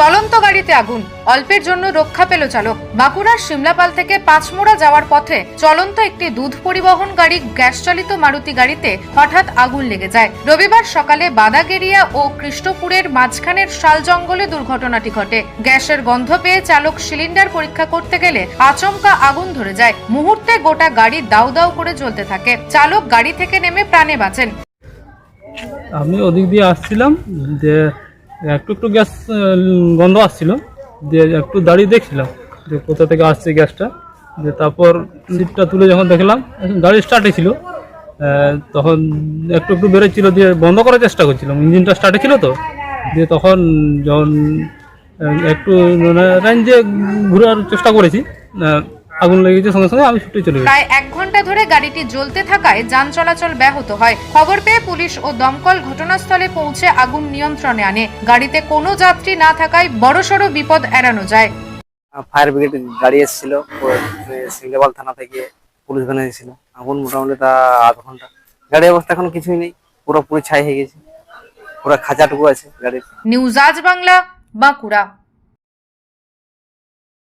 চলন্ত গাড়িতে আগুন। অল্পের জন্য রক্ষা পেল চালক। বাঁকুড়ার সিমলাপাল থেকে পাঁচমোড়া যাওয়ার পথে চলন্ত একটি দুধ পরিবহন গাড়ি গ্যাস চালিত মারুতি গাড়িতে হঠাৎ আগুন লেগে যায়। রবিবার সকালে বাদাগেরিয়া ও কৃষ্ণপুরের মাঝখানের শাল জঙ্গলে দুর্ঘটনাটি ঘটে। গ্যাসের গন্ধ পেয়ে চালক সিলিন্ডার পরীক্ষা করতে গেলে আচমকা আগুন ধরে যায়। মুহূর্তে গোটা গাড়ি দাউ দাউ করে জ্বলতে থাকে। চালক গাড়ি থেকে নেমে প্রাণে বাঁচেন। আমি ওদিক দিয়ে আসছিলাম, যে একটু একটু গ্যাস গন্ধ আসছিল। দিয়ে একটু দাঁড়িয়ে দেখছিলাম যে কোথা থেকে আসছে গ্যাসটা। যে তারপর লিফটটা তুলে যখন দেখলাম, গাড়ি স্টার্টে ছিল। তখন একটু একটু বেরোচ্ছিল, দিয়ে বন্ধ করার চেষ্টা করছিলাম। ইঞ্জিনটা স্টার্টে ছিল তো। দিয়ে তখন যখন একটু মানে রেঞ্জে ঘোরার চেষ্টা করেছি। আগুন লেগেছে সঙ্গে সঙ্গে আমি ছুটে চলে গেছি। প্রায় এক ঘণ্টা ধরে গাড়িটি জ্বলতে থাকায় যান চলাচল ব্যাহত হয়। খবর পেয়ে পুলিশ ও দমকল ঘটনাস্থলে পৌঁছে আগুন নিয়ন্ত্রণে আনে। গাড়িতে কোনো যাত্রী না থাকায় বড়সড় বিপদ এড়ানো যায়। ফায়ার ব্রিগেড গাড়ি এসেছিল সিংলাবাল থানা থেকে পুলিশ ভ্যান এসেছিল। আগুন মোটামুটি তা আধ ঘণ্টা। গাড়ির অবস্থা এখন কিছুই নেই পুরো পুরো ছাই হয়ে গেছে। পুরো খাঁচাটুকু আছে গাড়ির। নিউজ আজ বাংলা বাঁকুড়া।